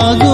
ஆகும்